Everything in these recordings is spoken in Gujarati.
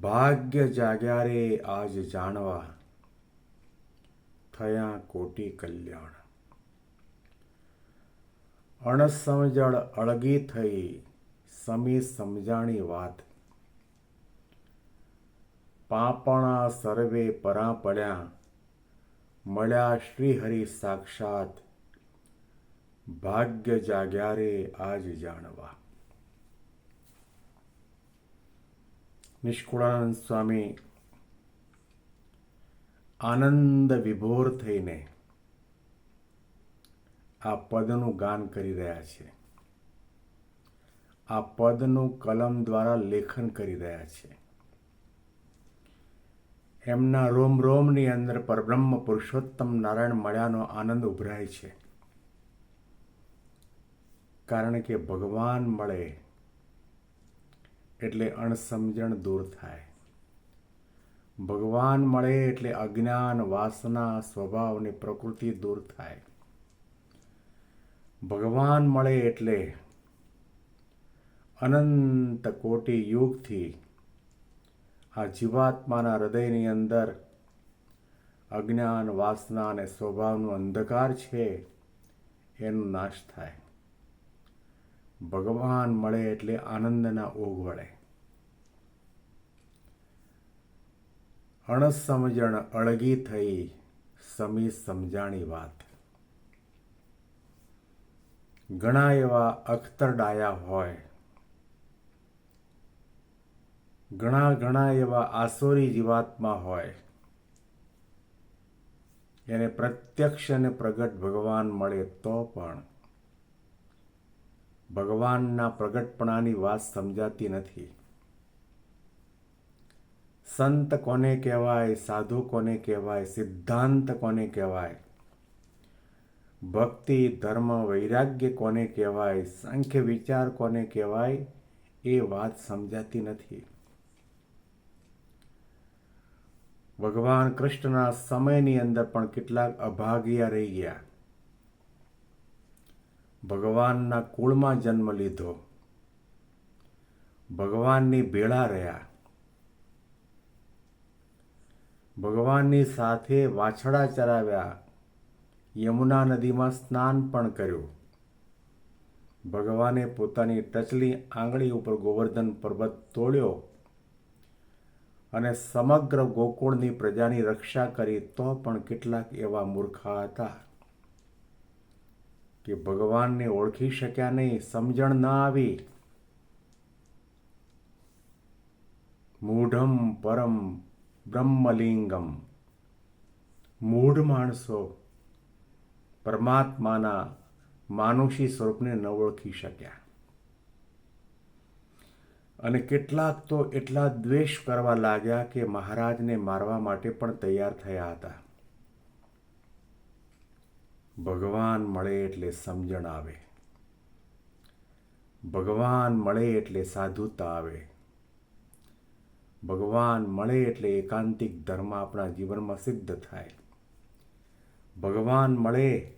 ભાગ્ય જાગ્યા રે આજ જાણવા થયા કોટી કલ્યાણ. અણસમજણ અળગી થઈ, સમી સમજાણી વાત. પાપણા સર્વે પરા પડ્યા મળ્યા શ્રીહરિ સાક્ષાત. ભાગ્ય જાગ્યા રે આજ જાણવા. નિષ્કુળાનંદ સ્વામી આનંદ વિભોર થઈને આ પદનું ગાન કરી રહ્યા છે. આ પદનું કલમ દ્વારા લેખન કરી રહ્યા છે. એમના રોમ રોમની અંદર પરબ્રહ્મ પુરુષોત્તમ નારાયણ મળ્યાનો આનંદ ઉભરાય છે. કારણ કે ભગવાન મળે એટલે અણસમજણ દૂર થાય. ભગવાન મળે એટલે અજ્ઞાન, વાસના, સ્વભાવ અને પ્રકૃતિ દૂર થાય. ભગવાન મળે એટલે અનંત કોટી યુગથી આ જીવાત્માના હૃદયની અંદર અજ્ઞાન, વાસના અને સ્વભાવનો અંધકાર છે, એનો નાશ થાય. ભગવાન મળે એટલે આનંદના ઓગ વળે. અણસમજણ અળગી થઈ, સમી સમજાણી વાત. ઘણા એવા અખ્તર ડાયા હોય. ઘણા ઘણા એવા આસોરી જીવાત્મા હોય. એને પ્રત્યક્ષ અને પ્રગટ ભગવાન મળે તો પણ ભગવાનના પ્રગટપણાની વાત સમજાતી નથી. સંત કોને કહેવાય, સાધુ કોને કહેવાય, સિદ્ધાંત કોને કહેવાય, ભક્તિ, ધર્મ, વૈરાગ્ય કોને કહેવાય, સાંખ્ય વિચાર કોને કહેવાય, એ વાત સમજાતી નથી. ભગવાન કૃષ્ણના સમયની અંદર પણ કેટલાક અભાગ્યા રહી ગયા. ભગવાનના કુળમાં જન્મ લીધો. ભગવાનની ભેળા રહ્યા. ભગવાનની સાથે વાછડા ચરાવ્યા. યમુના નદીમાં સ્નાન પણ કર્યું. ભગવાને પોતાની ટચલી આંગળી ઉપર ગોવર્ધન પર્વત તોડ્યો અને સમગ્ર ગોકુળની પ્રજાની રક્ષા કરી તો પણ કેટલાક એવા મૂર્ખા હતા. કે ભગવાનને ઓળખી શક્યા નહીં, સમજણ ન આવી. મૂઢમ પરમ બ્રહ્મલિંગમ. મૂઢ માણસો પરમાત્માના માનુષી સ્વરૂપને ન ઓળખી શક્યા. અને કેટલાક તો એટલા દ્વેષ કરવા લાગ્યા કે મહારાજને મારવા માટે પણ તૈયાર થયા હતા. ભગવાન મળે એટલે સમજણ આવે. ભગવાન મળે એટલે સાધુતા આવે. ભગવાન મળે એટલે એકાંતિક ધર્મ આપણા જીવનમાં સિદ્ધ થાય. ભગવાન મળે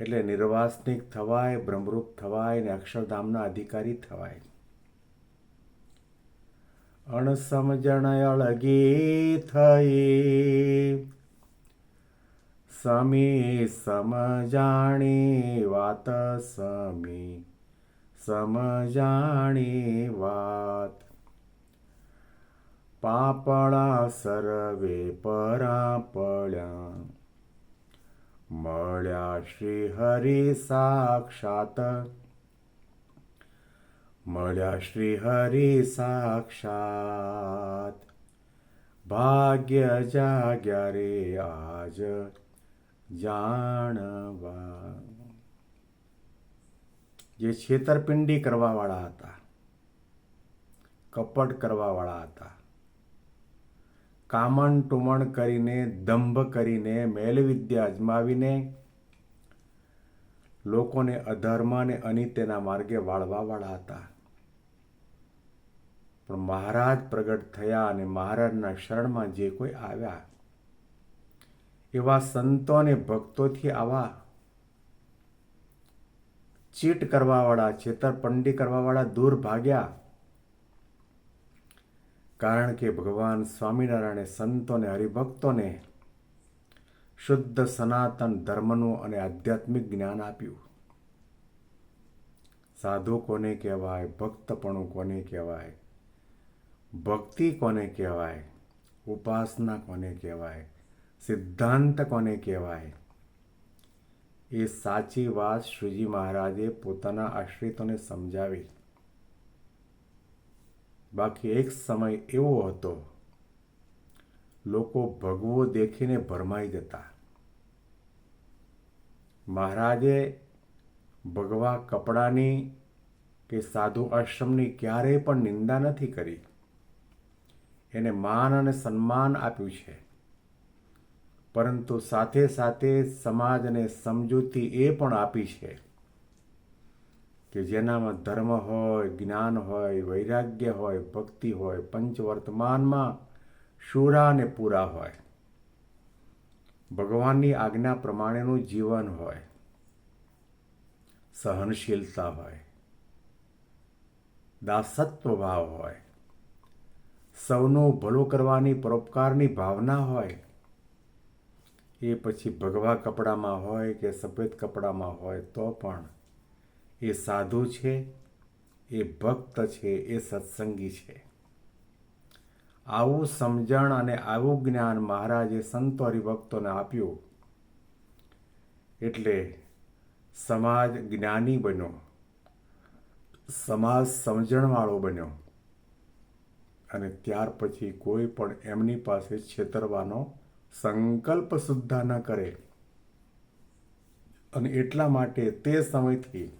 એટલે નિર્વાસનિક થવાય, બ્રહ્મરૂપ થવાય અને અક્ષરધામના અધિકારી થવાય. અણસમજણ અળગી થઈ સમી સમજાણી વાત સમી સમજાણી વાત પાપળા સર્વે પરા પડ્યા મળ્યા શ્રી હરિ સાક્ષાત મળ્યા શ્રી હરિ સાક્ષાત ભાગ્ય જાગ્યા રે આજ જાણવા. જે છેતરપિંડી કરવાવાળા હતા, કપટ કરવાવાળા હતા કામણ ટુમણ કરીને, દંભ કરીને, મેલવિદ્યા અજમાવીને, લોકોને અધર્મ અને અનિત્યના માર્ગે વાળવાવાળા હતા. પણ મહારાજ પ્રગટ થયા અને મહારાજના શરણમાં જે કોઈ આવ્યા એવા સંતો અને ભક્તોથી આવા ચીટ કરવાવાળા છેતરપંડી કરવાવાળા દૂર ભાગ્યા. કારણ કે ભગવાન સ્વામિનારાયણે સંતોને, હરિભક્તોને શુદ્ધ સનાતન ધર્મનું અને આધ્યાત્મિક જ્ઞાન આપ્યું. સાધુ કોને કહેવાય? ભક્તપણું કોને કહેવાય? ભક્તિ કોને કહેવાય? ઉપાસના કોને કહેવાય? સિદ્ધાંત કોને કહેવાય? એ સાચી વાત શ્રીજી મહારાજે પોતાના આશ્રિતોને સમજાવી. બાકી એક સમય એવો હતો, લોકો ભગવો દેખીને ભરમાઈ જતા. મહારાજે ભગવા કપડાની કે સાધુ આશ્રમની ક્યારેય પણ નિંદા નથી કરી. એને માન અને સન્માન આપ્યું છે. પરંતુ સાથે સાથે સમાજને સમજૂતી એ પણ આપી છે કે જેનામાં ધર્મ હોય, જ્ઞાન હોય, વૈરાગ્ય હોય, ભક્તિ હોય, પંચવર્તમાનમાં શૂરા અને પૂરા હોય. ભગવાનની આજ્ઞા પ્રમાણેનું જીવન હોય. સહનશીલતા હોય. દાસત્વ ભાવ હોય. સૌનું ભલું કરવાની પરોપકારની ભાવના હોય. એ પછી ભગવા કપડામાં હોય કે સફેદ કપડામાં હોય તો પણ એ સાધુ છે, એ ભક્ત છે, એ સત્સંગી છે. આવું સમજણ અને આવું જ્ઞાન મહારાજે સંતો હરિભક્તોને આપ્યું એટલે સમાજ જ્ઞાની બન્યો, સમાજ સમજણવાળો બન્યો અને ત્યાર પછી કોઈ પણ એમની પાસે છેતરવાનો સંકલ્પ સુદ્ધા ન કરે. અને એટલા માટે તે સમયથી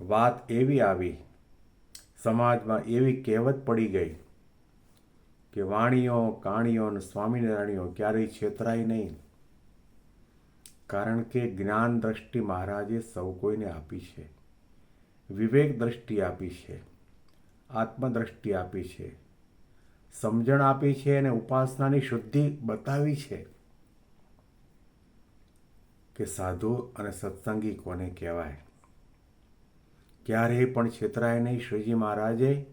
વાત એવી આવી, સમાજમાં એવી કહેવત પડી ગઈ કે વાણીઓ, કાણીઓ અને સ્વામિનારાયણીઓ ક્યારેય છેતરાય નહીં. કારણ કે જ્ઞાન દ્રષ્ટિ મહારાજે સૌ કોઈને આપી છે. વિવેક દ્રષ્ટિ આપી છે. આત્મદ્રષ્ટિ આપી છે. સમજણ આપી છે અને ઉપાસનાની શુદ્ધિ બતાવી છે કે સાધુ અને સત્સંગી કોને કહેવાય? ક્યારેય પણ છેતરાય નહીં શ્રીજી મહારાજે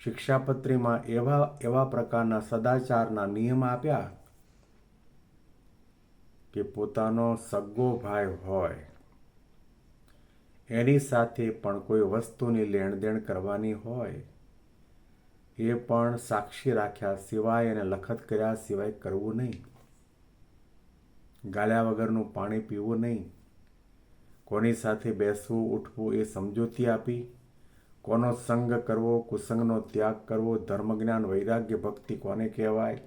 શિક્ષાપત્રીમાં એવા એવા પ્રકારના સદાચારના નિયમ આપ્યા કે પોતાનો સગ્ગો ભાઈ હોય, એની સાથે પણ કોઈ વસ્તુની લેણદેણ કરવાની હોય એ પણ સાક્ષી રાખ્યા સિવાય અને લખત કર્યા સિવાય કરવું નહીં. ગાળ્યા વગરનું પાણી પીવું નહીં. કોની સાથે બેસવું, ઉઠવું એ સમજૂતી આપી. કોનો સંગ કરવો, કુસંગનો ત્યાગ કરવો ધર્મજ્ઞાન, વૈરાગ્ય, ભક્તિ કોને કહેવાય?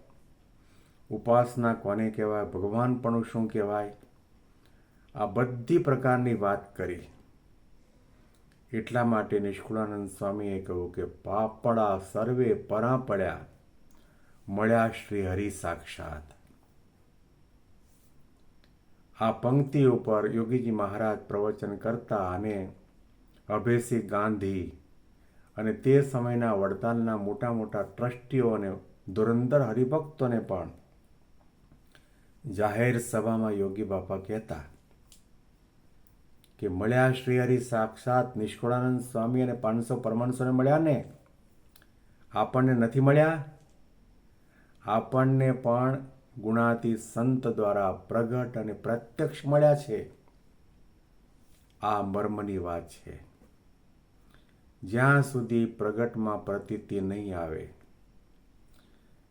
ઉપાસના કોને કહેવાય? ભગવાન પણ શું કહેવાય? આ બધી પ્રકારની વાત કરી. એટલા માટે નિષ્કુળાનંદ સ્વામીએ કહ્યું કે પાપડા સર્વે પરા પડ્યા મળ્યા શ્રી હરિ સાક્ષાત. આ પંક્તિ ઉપર યોગીજી મહારાજ પ્રવચન કરતા અને અભેસી ગાંધી અને તે સમયના વડતાલના મોટા મોટા ટ્રસ્ટીઓ અને ધુરંધર હરિભક્તોને પણ જાહેર સભામાં યોગી બાપા કહેતા કે મળ્યા શ્રી હરિ સાક્ષાત નિષ્કુળાનંદ સ્વામી અને પાંચસો પરમાણસોને મળ્યા ને આપણને નથી મળ્યા? આપણને પણ ગુણાતી સંત દ્વારા પ્રગટ અને પ્રત્યક્ષ મળ્યા છે. આ મર્મની વાત છે. જ્યાં સુધી પ્રગટમાં પ્રતીતિ નહીં આવે,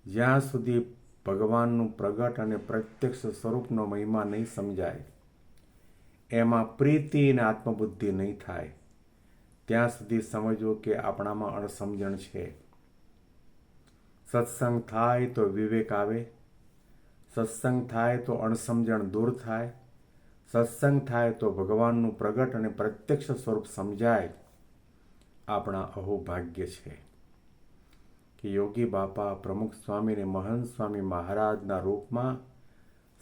જ્યાં સુધી ભગવાનનું પ્રગટ અને પ્રત્યક્ષ સ્વરૂપનો મહિમા નહીં સમજાય એમાં પ્રીતિ અને આત્મબુદ્ધિ નહીં થાય. ત્યાં સુધી સમજવું કે આપણામાં અણસમજણ છે. સત્સંગ થાય તો વિવેક આવે. સત્સંગ થાય તો અણસમજણ દૂર થાય. સત્સંગ થાય તો ભગવાનનું પ્રગટ અને પ્રત્યક્ષ સ્વરૂપ સમજાય. આપણા અહોભાગ્ય છે. કે યોગી બાપા પ્રમુખ સ્વામી અને મહંત સ્વામી મહારાજના રૂપમાં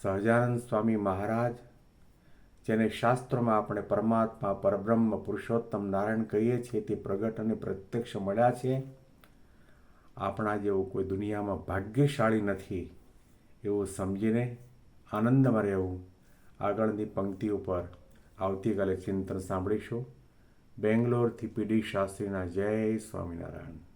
સહજાનંદ સ્વામી મહારાજ જેને શાસ્ત્રોમાં આપણે પરમાત્મા, પરબ્રહ્મ, પુરુષોત્તમ, નારાયણ કહીએ છીએ, તે પ્રગટ અને પ્રત્યક્ષ મળ્યા છે. આપણા જેવું કોઈ દુનિયામાં ભાગ્યશાળી નથી, એવું સમજીને આનંદમાં રહેવું. આગળની પંક્તિ ઉપર આવતીકાલે ચિંતન સાંભળીશું. બેંગ્લોરથી પીડી શાસ્ત્રીના જય સ્વામિનારાયણ.